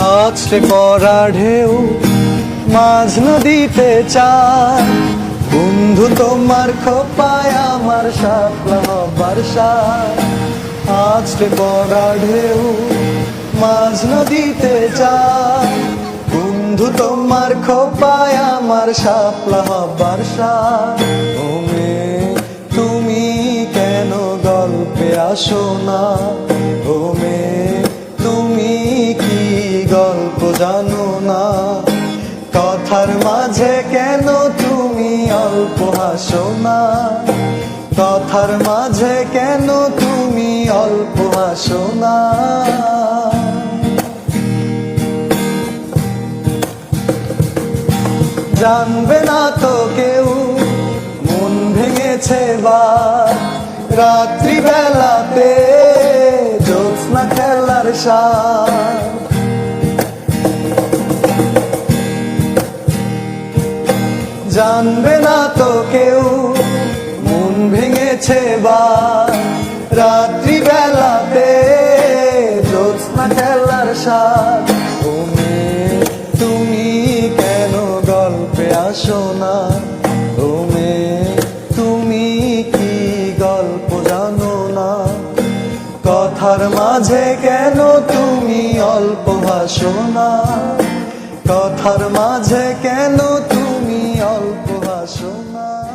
আছড়ে পড়া ঢেউ মাঝ নদীতে চায় বন্ধু তোমার খোপায় আমার সাপলা সায় আছড়ে পড়া ঢেউ মাঝ নদীতে চায় বন্ধু তোমার খোপায় আমার সাপলা হবার সায় ও মেয়ে, তুমি কেন গল্পে আসো না? ও জানো না, কথার মাঝে কেন তুমি অল্প হাসো না? কথার মাঝে কেন তুমি অল্প হাসো না? জানবে না তো কেউ, মন ভেঙেছে বা রাত্রিবেলাতে জ্যোৎস্না খেলার সাথ জানবে না তো কেউ। মন ভেঙেছে বা রাত্রি বেলাতে জ্যোৎস্না খেলার সাথ মেয়ে, তুমি কেন গল্পে আসো না? ও তুমি কি গল্প জানো না? কথার মাঝে কেন তুমি অল্প ভাসো না? কথার মাঝে কেন তুমি সোনা